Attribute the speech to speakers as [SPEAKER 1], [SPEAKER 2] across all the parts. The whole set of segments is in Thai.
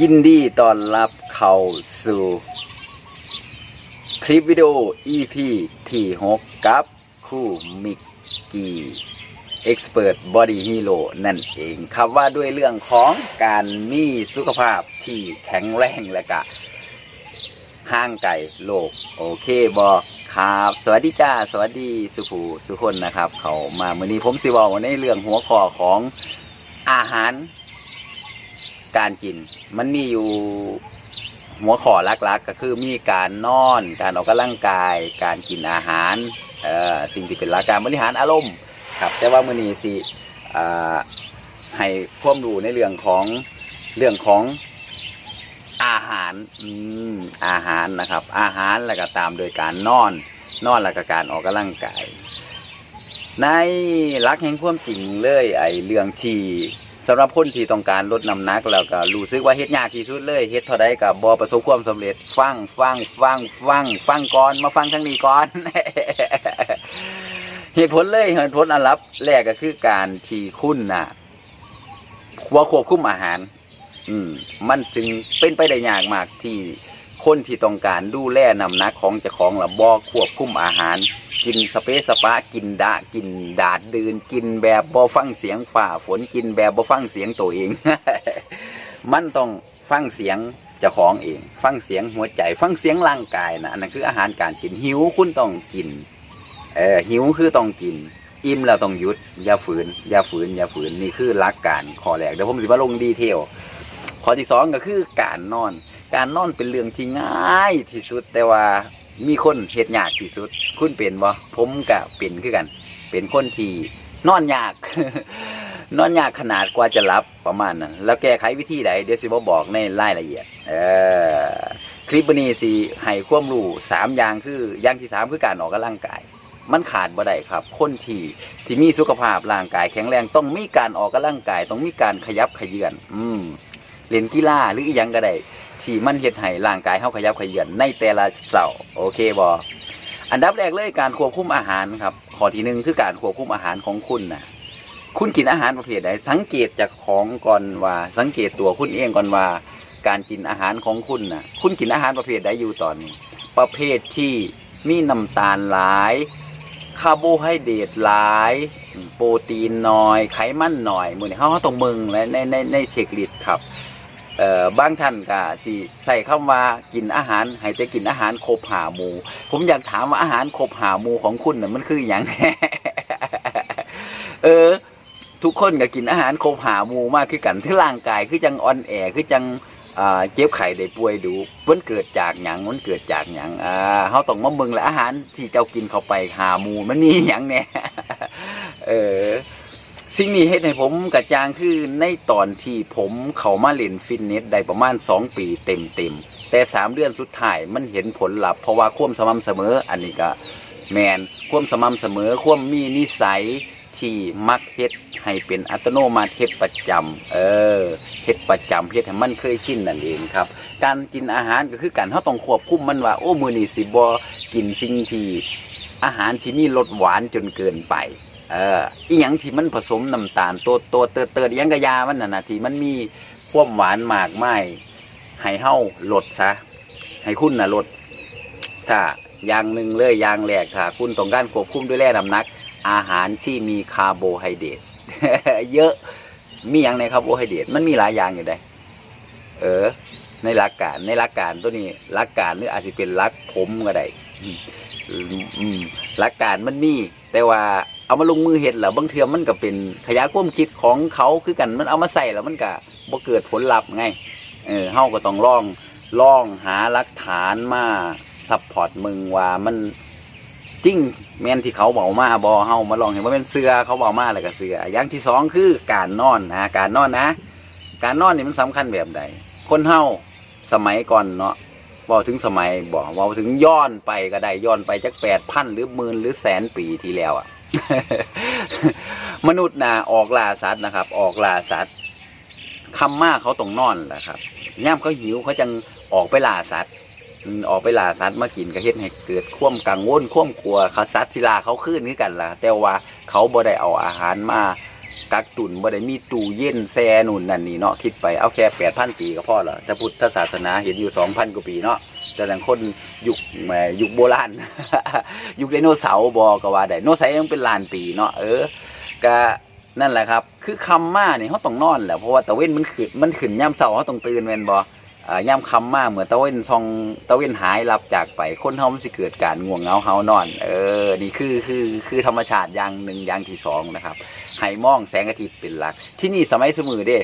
[SPEAKER 1] ยินดีต้อนรับเข้าสู่ คลิปวิดีโอ EP ที่ 6 กับคู่มิกกี้ Expert Body Hero นั่นเองครับว่าด้วยเรื่องของการมีสุขภาพที่แข็งแรงและกะห่างไกลโลก โอเคบอครับ สวัสดีจ้า สวัสดีสุภูสุคนนะครับ เขามาเมื่อนี้ผมสิเวอาในเรื่องหัวข้อของอาหาร การกิน มันมีอยู่หัวข้อหลักๆ ก็คือมีการนอน การออกกำลังกาย การกินอาหารสิ่งที่เป็นหลักการบริหารอารมณ์ครับแต่ว่ามื้อนี้สิให้ควมรู้ในเรื่องของเรื่องของอาหารอืมอาหารนะครับ อาหารแล้วก็ตามโดยการนอน นอนแล้วก็การออกกำลังกาย ในหลักแห่งความจริงเลยไอเรื่องที่ สำหรับคนที่ต้องการลดน้ำหนักแล้วก็รู้สึกว่าเฮ็ดยากที่สุดเลยเฮ็ดเท่าใดก็บ่ประสบความสำเร็จ ฟังฟังฟังฟังฟังก่อนมาฟังทางนี้ก่อน เหตุผลเลยเหตุผลอันลับแรกก็คือการที่คุณน่ะว่าควบคุมอาหาร อืม มันจึงเป็นไปได้ยากมากที่คนที่ต้องการดูแลน้ำหนักของเจ้าของละบ่ควบคุมอาหาร กินสเปซสปะกินดะกินดาดดืนกินแบบบ่ฟังเสียงฝ่าฝนกินแบบบ่ฟังเสียงตัวเอง มันต้องฟังเสียงเจ้าของเอง ฟังเสียงหัวใจ ฟังเสียงร่างกายนะอันนั้นคืออาหารการกินหิวคุณต้องกินเออหิวคือต้องกิน อิ่มแล้วต้องหยุดอย่าฝืนอย่าฝืนอย่าฝืนนี่คือหลักการข้อแรกเดี๋ยวผมสิมาลงดีเทลข้อที่สองก็คือการนอน การนอนเป็นเรื่องที่ง่ายที่สุดแต่ว่า มีคนเฮ็ดยากที่สุด คุณเป็นบ่ผมก็เป็นคือกัน เป็นคนที่นอนยาก นอนยากขนาดกว่าจะหลับประมาณนั้นแล้วแก้ไขวิธีใดเดี๋ยวสิบ่บอกในรายละเอียด เออคลิปนี้สิให้ความรู้สามอย่างคืออย่างที่สามคือการออกกำลังกาย มันขาดบ่ได้ครับ คนที่ที่มีสุขภาพร่างกายแข็งแรงต้องมีการออกกำลังกาย ต้องมีการขยับขยื่นอืม เล่นกีฬาหรืออีหยังก็ได้ที่มันเฮ็ดให้ร่างกายเฮาขยับขยื่นในแต่ละเสาร์โอเคบ่อันดับแรกเลยการควบคุมอาหารครับข้อที่หนึ่งคือการควบคุมอาหารของคุณนะคุณกินอาหารประเภทใดสังเกตจากของก่อนว่าสังเกตตัวคุณเองก่อนว่า การกินอาหารของคุณนะคุณกินอาหารประเภทใดอยู่ตอนนี้ ประเภทที่มีน้ำตาลหลายคาร์โบไฮเดรตหลาย โปรตีนน้อย ไขมันหน่อยมือนี้เขาเขาต้องมึงและในในในเช็คลิสต์ครับ เอ่อบางท่านก็สิใส่คำว่ากินอาหารให้แต่กินอาหารครบหาหมู่ ผมอยากถามว่าอาหารครบหาหมู่ของคุณน่ะมันคืออย่าง เออ ทุกคนก็กินอาหารครบหาหมู่มากคือกันที่ร่างกายคือจังอ่อนแอคือจังเจ็บไข้ได้ป่วยดูมันเกิดจากหยังมันเกิดจากหยังอ่าเฮาต้องมาเบิ่งแหละอาหารที่เจ้ากินเข้าไปหาหมูมันมีหยังแหน่เออ สิ่งนี้เฮ็ดให้ผมกระจางคือในตอนที่ผมเข้ามาเล่นฟิตเนสได้ประมาณ 2 ปีเต็มๆ แต่ 3 เดือนสุดท้ายมันเห็นผลลัพธ์เพราะว่าความสม่ำเสมออันนี้ก็แมนความสม่ำเสมอความมีนิสัยที่มักเฮ็ดให้เป็นอัตโนมัติเฮ็ดประจำเออเฮ็ดประจำเฮ็ดให้มันเคยชินนั่นเองครับ การกินอาหารก็คือการเฮาต้องควบคุมมันว่าโอ้มื้อนี้สิบ่กินสิ่งที่อาหารที่มีรสหวานจนเกินไป เอออีหยังที่มันผสมน้ำตาลตัวตัวเติร์เติร์ดอีหยังกะยามันน่ะนะที่มันมีความหวานมากไม่ให้เฮาลดซะให้คุณน่ะลดถ้าอย่างหนึ่งเลยอย่างแรกถ้าคุณต้องการควบคุมด้วยแร่น้ำหนัก อาหารที่มีคาร์โบไฮเดรตเยอะมีอย่างในคาร์โบไฮเดรตมันมีหลายอย่างอยู่ได้เออ ในหลักการในหลักการตัวนี้หลักการหรืออาจจะเป็นหลักผมก็ได้หลักการมันมีแต่ว่า เอามาลงมือเห็ดแล้วบางเทือมันก็เป็นขยายความคิดของเขาคือกันมันเอามาใส่แล้วมันก็บ่เกิดผลลัพธ์ไงเออเฮาก็ต้องลองลองหาหลักฐานมาซัพพอร์ตมึงว่ามันจริงแม่นที่เขาบอกมาบอเฮามาลองเห็นว่าเป็นเสือเขาบอกมาแล้วก็เสืออย่างที่สองคือการนอนนะการนอนนะ การนอนนี่มันสำคัญแบบใดคนเฮาสมัยก่อนเนาะบอกถึงสมัยบอกว่าถึงย้อนไปก็ได้ย้อนไปจักแปดพันหรือหมื่นหรือแสนปีที่แล้วอะ มนุษย์นะออกล่าสัตว์นะครับ ออกล่าสัตว์คำมากเขาต้องนอนแหละครับย่ามเขาหิวเขาจังออกไปล่าสัตว์ออกไปล่าสัตว์มากินก็เฮ็ดให้เกิดควมกังวลควมกลัวเขาสัตว์ศิลาเขาขึ้นนี่กันล่ะแต่ว่าเขาบ่ได้เอาอาหารมากักตุนบ่ได้มีตู้เย็นแซ่นู่นนั่นนี่เนาะคิดไปเอาแค่8,000ปีก็พอล้วแต่พุทธศาสนาเห็นอยู่2,000กว่าปีเนาะ แต่หลังคนยุคแหมยุคโบราณ ยุคไดโนเสาร์บ่ก็ว่าได้โนเสาร์ยังเป็นล้านปีเนาะเออก็นั่นแหละครับ คือคำมาเนี่ยเฮาต้องนอนแหละเพราะว่าตะเว้นมันขึ้นมันขึ้นยามเช้าเฮาต้องตื่นแมนบอย่ำคำมาเหมือนตะเว้นซองตะเว้นหายลับจากไปคนเฮามันสิเกิดการง่วงเงาเฮานอน เออนี่คือคือคือธรรมชาติอย่างหนึ่งอย่างที่สองนะครับให้มองแสงอาทิตย์เป็นหลัก ที่นี่สมัยสมือเด้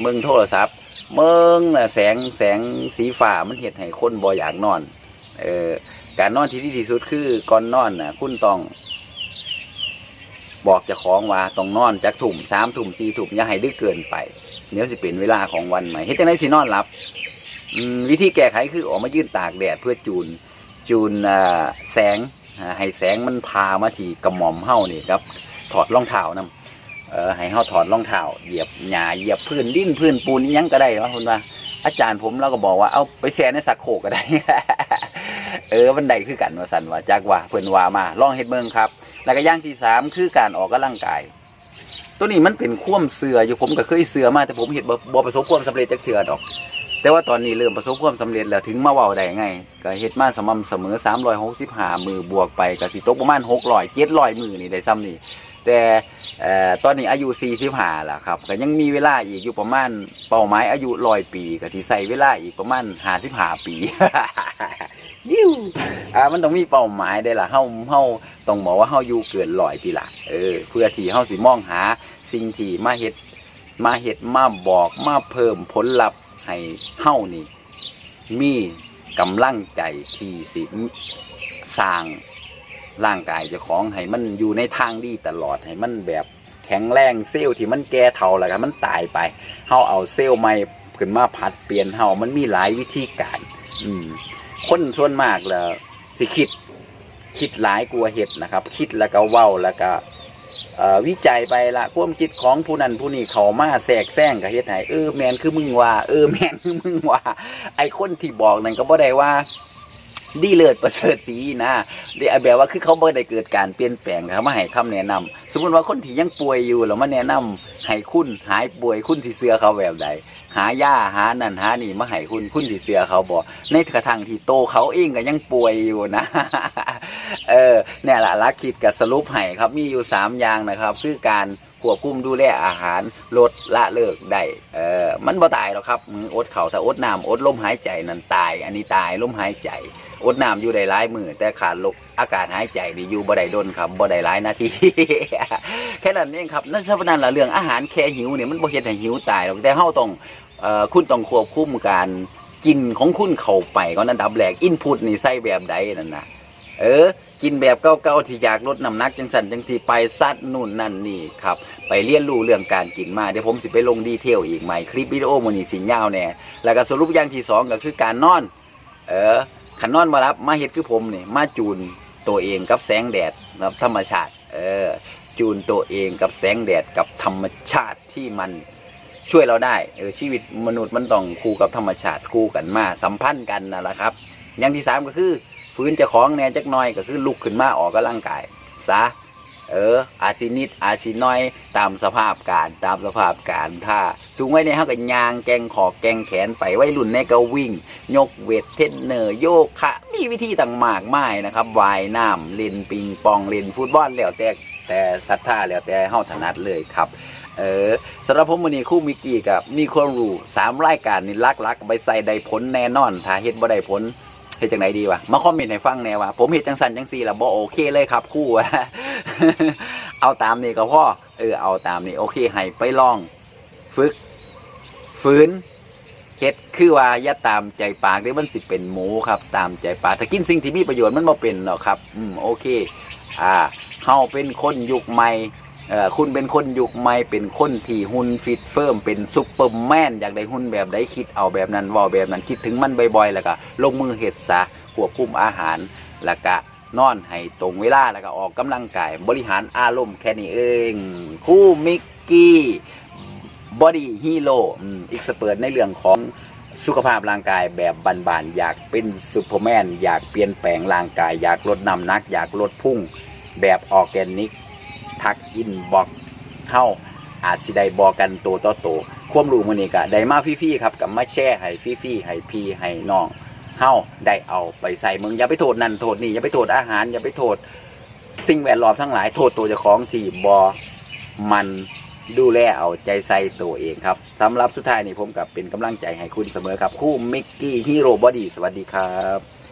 [SPEAKER 1] เมืองโทรศัพท์ เมืองน่ะแสงแสงสีฟ้ามันเฮ็ดให้คนบ่อยากนอน เออการนอนที่ดีที่สุดคือก่อนนอนน่ะ คุณต้อง บอกเจ้าของว่าต้องนอนจากถุ่มสามถุ่มสี่ถุ่มอย่าให้ดึกเกินไปเดี๋ยวสิเป็นเวลาของวันใหม่เฮ็ดจังไดสินอนหลับวิธีแก้ไขคือออกมายืนตากแดดเพื่อจูน จูนแสงให้แสงมันพามาที่กระหม่อมเฮานี่ครับ ถอดรองเท้านำ เออให้เฮาถอดรองเท้าเหยียบหญ้าเหยียบพื้นดิ้นพื้นปูนอิหยังก็ได้ว่าคุณว่า อาจารย์ผมเราก็บอกว่าเอาไปแช่ในสักโคกก็ได้ เออมันได้คือกันว่าสันว่าจากว่าเพิ่นว่ามาลองเฮ็ดเบิ่งครับ แล้วก็อย่างที่สามคือการออกกำลังกาย ตัวนี้มันเป็นความเสืออยู่ผมก็เคยเสือมาแต่ผมเห็นบ่บ่ประสบความสำเร็จจักเทื่อดอก แต่ว่าตอนนี้เริ่มประสบความสำเร็จแล้วถึงมาเว้าได้ไงก็เฮ็ดมาสม่ำเสมอ365มือบวกไปก็สิตกประมาณ600 700มือนี่ได้ซ้ำนี่ แต่เอ่อตอนนี้อายุ45แล้วครับก็ยังมีเวลาอีกอยู่ประมาณเป้าหมายอายุ100ปีก็สิใส่เวลาอีกประมาณ55ปี ยิ้วอ่ามันต้องมีเป้าหมายได้ล่ะเฮาเฮาต้องบอกว่าเฮาอยู่เกิน100ปีละเออเพื่อที่เฮาสิมองหาสิ่งที่มาเฮ็ดมาเฮ็ดมาบอกมาเพิ่มผลลัพธ์ให้เฮานี่มีกำลังใจที่สิสร้าง ร่างกายเจ้าของให้มันอยู่ในทางดีตลอดให้มันแบบแข็งแรงเซลล์ที่มันแก่เท่าแล้วกันมันตายไปเฮาเอาเซลล์ใหม่ขึ้นมาผัดเปลี่ยนเฮามันมีหลายวิธีการ อืม คนส่วนมากแล้วสิคิด คิดหลายกลัวเห็ดนะครับ คิดแล้วก็เว้าแล้วก็วิจัยไปละความคิดของผู้นั้นผู้นี้เขามาแทรกแซงกับเฮ็ดให้เออแมนคือมึงว่า เออแมนคือมึงว่า ไอ้คนที่บอกนั่นก็บ่ได้ว่า ดีเลิศประเสริฐสีนะเดี๋ยวแบบว่าคือเขาบ่ได้เกิดการเปลี่ยนแปลงเขามาให้คำแนะนำสมมุติว่าคนที่ยังป่วยอยู่แล้วมาแนะนำให้คุณหายป่วยคุณสิเสือเขาแบบใดหายาหานั่นหานี่มาให้คุณคุณสิเสือเขาบ่ในกระทั่งที่โตเขาเองก็ยังป่วยอยู่นะเออเนี่ยแหละลักคิดกับสรุปให้ครับมีอยู่สามอย่างนะครับ คือการควบคุมดูแลอาหารลดละเลิกได้เออ มันบ่ตายหรอกครับมืออดเข่าแต่อดน้ำอดลมหายใจนั่นตาย อันนี้ตายลมหายใจ อดน้ำอยู่ได้หลายมือแต่ขาดลกอากาศหายใจนี่อยู่บ่ได้ดนครับบ่ได้หลายนาทีแค่นั้นเองครับนั่นฉะนั้นละเรื่องอาหารแค่หิวเนี่ยมันบ่เฮ็ดให้หิวตายหรอกแต่เฮาต้องอคุณต้องควบคุมการกินของคุณเข้าไปก่อนอันดับแรกอินพุตนี่ใส่แบบใดนั่นน่ะ เออ กินแบบเก่าๆที่อยากลดน้ำหนักจังสันจังที่ไปซัดนู่นนั่นนี่ครับไปเรียนรู้เรื่องการกินมาเดี๋ยวผมสิไปลงดีเทลอีกใหม่คลิปวิดีโอมันนี่สิยาวแน่แล้วก็สรุปอย่างที่สองก็คือการนอน เออขันนอนมารับมาเฮ็ดคือผมนี่มาจูนตัวเองกับแสงแดดกับธรรมชาติ เออ จูนตัวเองกับแสงแดดกับธรรมชาติที่มันช่วยเราได้เออชีวิตมนุษย์มันต้องคู่กับธรรมชาติคู่กันมาสัมพันธ์กันนั่นแหละครับ อย่างที่สามก็คือ ฟื้นจะของแน่จักหน่อยก็คือลุกขึ้นมาออกกำลังกายซะเออ อาชีนิดอาชีน้อยตามสภาพการตามสภาพการถ้าสูงไว้ในเฮาก็ยางแกงขอบแกงแขนไปไว้รุ่นในก็วิ่ง ยกเวทเทนเนอร์โยคะมีวิธีต่างมากมายนะครับวายน้ำเล่นปิงปองเล่นฟุตบอลแล้วแต่แต่ศรัทธาแล้วแต่เฮาถนัดเลยครับเออสำหรับผมวันนี้คู่มิกกี้กับมีความรู้สามรายการนี่ลักๆไปใส่ได้ผลแน่นอนถ้าเฮ็ดบ่ได้ผล เฮ็ดจังไดดีวะมาคอมเมนต์ให้ฟังแน่ว่าผมเฮ็ดจังสันจังซี่ล่ะบ่โอเคเลยครับคู่เอาตามนี้ก็พอเออเอาตามนี้โอเคให้ไปลอง ฝึก ฝืนเฮ็ดคือว่าอย่าตามใจปากเด้มันสิเป็นหมูครับ ตามใจปากถ้ากินสิ่งที่มีประโยชน์มันบ่เป็นหรอกครับ อืมโอเค อ่าเฮาเป็นคนยุคใหม่ คุณเป็นคนยุคใหม่เป็นคนที่หุ่นฟิตเฟิร์มเป็นซุปเปอร์แมนอยากได้หุ่นแบบใดคิดเอาแบบนั้นว่าแบบนั้นคิดถึงมันบ่อยๆ แล้วก็ลงมือเฮ็ดซะควบคุมอาหาร แล้วก็นอนให้ตรงเวลาแล้วก็ออกกำลังกาย บริหารอารมณ์แค่นี้เอง คู่มิกกี้บอดี้ฮีโร่อีกสเปิดในเรื่องของสุขภาพร่างกายแบบบานๆอยากเป็นซูเปอร์แมนอยากเปลี่ยนแปลงร่างกาย อยากลดน้ำหนัก อยากลดพุ่งแบบออร์แกนิก ทักอินบอกเข้าอาจสิได้บอกกันตัวต่อตัวความรู้มื้อนี้ก็ได้มาฟรีๆครับกับมาแชร์ให้ฟรีๆให้พี่ให้น้องเฮาได้เอาไปใส่มึงอย่าไปโทษนั่นโทษนี่อย่าไปโทษอาหาร อย่าไปโทษ สิ่งแวดล้อมทั้งหลายโทษตัวเจ้าของที่บอมันดูแลเอาใจใส่ตัวเองครับสำหรับสุดท้ายนี่ผมกับเป็นกำลังใจให้คุณเสมอครับ คู่มิกกี้ฮีโร่บอดี้สวัสดีครับ